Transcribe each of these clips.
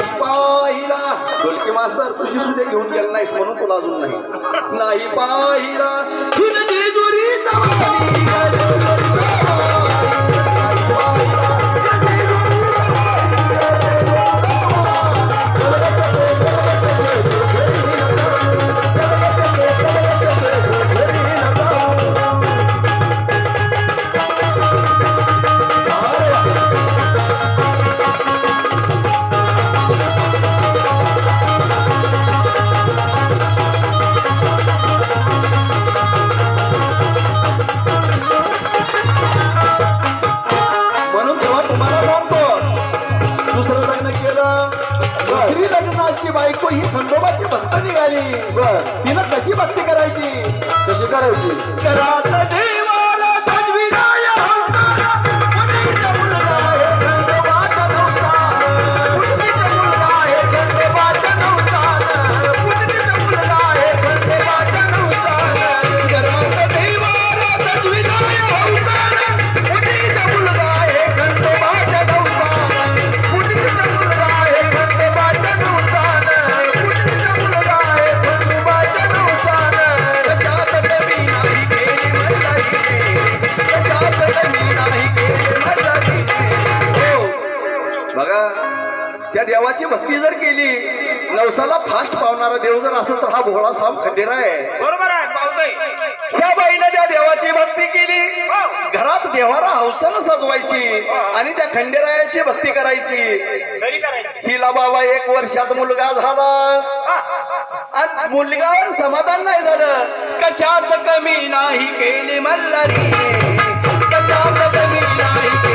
पाहिला. ढोलकी मास्तर तुझी सुद्धा घेऊन गेला नाहीस म्हणून तुला अजून नाही. पाहिला. बायको ही खंडोबाची भक्त निघाली. तिनं कशी भक्ती करायची? कशी करायची? घरात देवाची भक्ती जर केली नवसाला फास्ट पावणारा देव जर असेल तर हा भोळा साम खंडेरा आहे. बरोबर आहे पावतोय. त्या बाईनं त्या देवाची भक्ती केली. हो. घरात देवाला हौसानं सजवायची आणि त्या खंडेरायाची भक्ती करायची. हिला बाबा एक वर्षात मुलगा झाला. हा. आणि मुलगावर समाधान नाही झालं. कशात कमी नाही केली मल्हारी कशात कमी नाही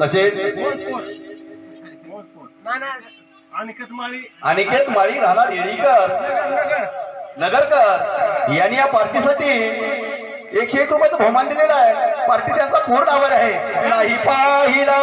तसेच अनिकेत माळी अनिकेत माळी राहणार येळीकर नगरकर. यांनी या पार्टीसाठी एकशे एक रुपयाचं बहुमान दिलेलं आहे. पार्टी त्यांचा पूर्ण आवर आहे. नाही पाहिला.